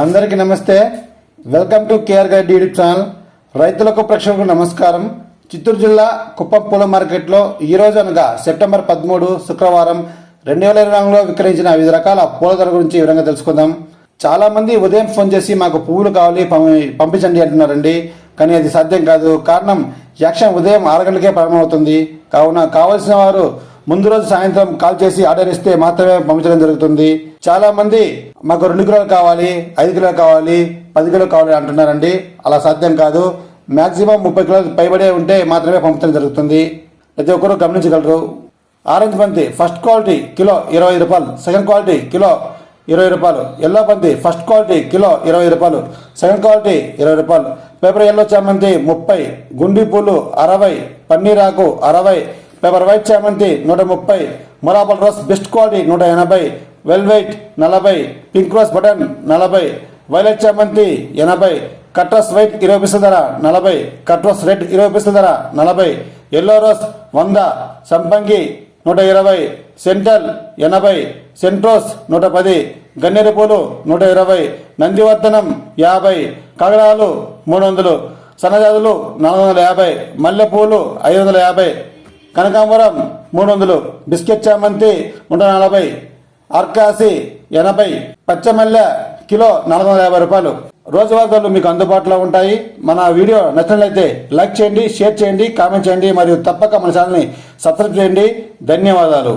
అందరికీ నమస్తే. Welcome to KR guide YouTube channel రైతులకు ప్రేక్షకులకు నమస్కారం. చిత్తూరు జిల్లా కుప్పం పూల మార్కెట్లో ఈ రోజు అనగా సెప్టెంబర్ పదమూడు శుక్రవారం రెండు వేల ఇరవై నాలుగులో విక్రయించిన వివిధ రకాల పూల ధర గురించి వివరంగా తెలుసుకుందాం. చాలామంది ఉదయం ఫోన్ చేసి మాకు పువ్వులు కావాలి పంపించండి అంటున్నారండి. కానీ అది సాధ్యం కాదు. కారణం యాక్షన్ ఉదయం ఆరు గంటలకే ప్రారంభమవుతుంది. కావున కావలసిన వారు ముందు రోజు సాయంత్రం కాల్ చేసి ఆర్డర్ ఇస్తే మాత్రమే పంపించడం జరుగుతుంది. చాలా మంది మాకు రెండు కిలోలు కావాలి ఐదు కిలోలు కావాలి పది కిలోలు కావాలి అంటున్నారండి. అలా సాధ్యం కాదు. మాక్సిమం ముప్పై కిలోలు పైబడే ఉంటే మాత్రమే పంపించడం జరుగుతుంది. ప్రతి ఒక్కరూ గమనించగలరు. ఆరెంజ్ బంతి ఫస్ట్ క్వాలిటీ కిలో ఇరవై రూపాయలు. సెకండ్ క్వాలిటీ కిలో ఇరవై రూపాయలు. ఎల్లో బంతి ఫస్ట్ క్వాలిటీ కిలో ఇరవై రూపాయలు. సెకండ్ క్వాలిటీ ఇరవై రూపాయలు. పేపర్ ఎల్లో చామంతి ముప్పై. గుండి పూలు అరవై. పన్నీరాకు అరవై. పేపర్ వైట్ చామంతి నూట ముప్పై మొరాబల్ రోస్ బెస్ట్ క్వాలిటీ నూట ఎనభై వెల్వైట్ నలభై పింక్ రోస్ బటన్ నలభై వైలెట్ చామంతి ఎనభై కట్రస్ వైట్ ఇరవై పైసల ధర నలభై కట్రస్ రెడ్ ఇరవై పైసల ధర నలభై ఎల్లో రోస్ వంద సంపంగి నూట ఇరవై సెంటల్ ఎనభై సెంట్రోస్ నూట పది గన్నేరు పూలు నూట ఇరవై నందివర్ధనం యాభై కగడాలు మూడు వందలు సన్నజాజులు నాలుగు వందల యాభై మల్లెపూలు ఐదు వందల యాభై కనకాంబరం మూడు వందలు బిస్కెట్ చామంతి నూట నలభై అర్కాసి ఎనభై పచ్చమల్లె కిలో నాలుగు వందల యాభై రూపాయలు. రోజువారీ ధరలు మీకు అందుబాటులో ఉంటాయి. మన వీడియో నచ్చినట్లయితే లైక్ చేయండి షేర్ చేయండి కామెంట్ చేయండి మరియు తప్పక మన ఛానల్ని సబ్స్క్రైబ్ చేయండి. ధన్యవాదాలు.